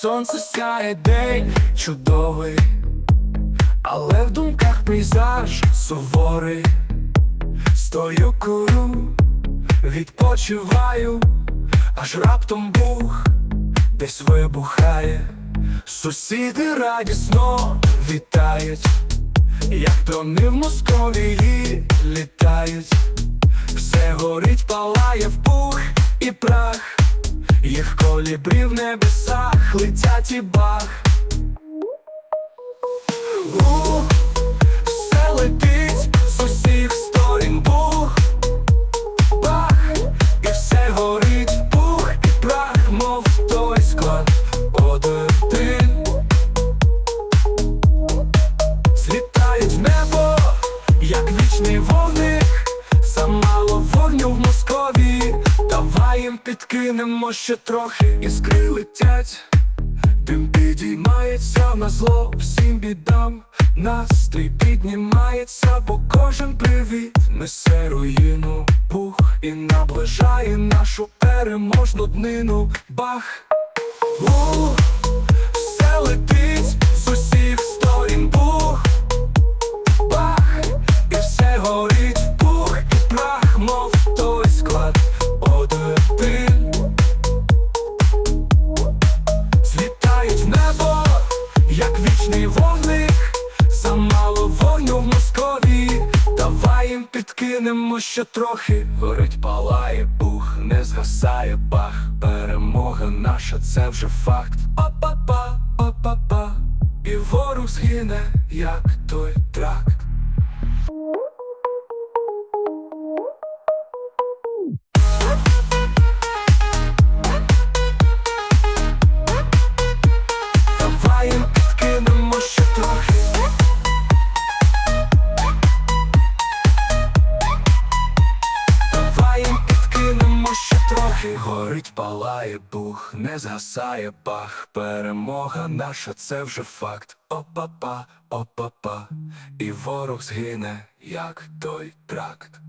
сонце сяє день чудовий, але в думках пейзаж суворий. Стою курю, відпочиваю, аж раптом бух десь вибухає. Сусіди радісно вітають, як дрони в Московії літають. Все горить, палає в пух і прах, їх колібрі в небесах летять і бах. У, все летить з усіх сторін бух, бах, і все горить в пух і прах, мов той склад один. Злітають в небо, як вічний вогник, Їм підкинемо ще трохи, іскри летять, дим підіймається на зло всім бідам. Настрій піднімається, бо кожен привіт несе руїну, пух і наближає нашу переможну днину. Бах! Вічний вогник, замало вогню в Московії. Давай їм підкинемо ще трохи. Горить, палає, бух, не згасає бах. Перемога наша, це вже факт. Опа-па, опа-па, і ворог згине, як той тракт. Горить, палає бух, не згасає бах. Перемога наша, це вже факт. Опа-па, опа-па, і ворог згине, як той тракт.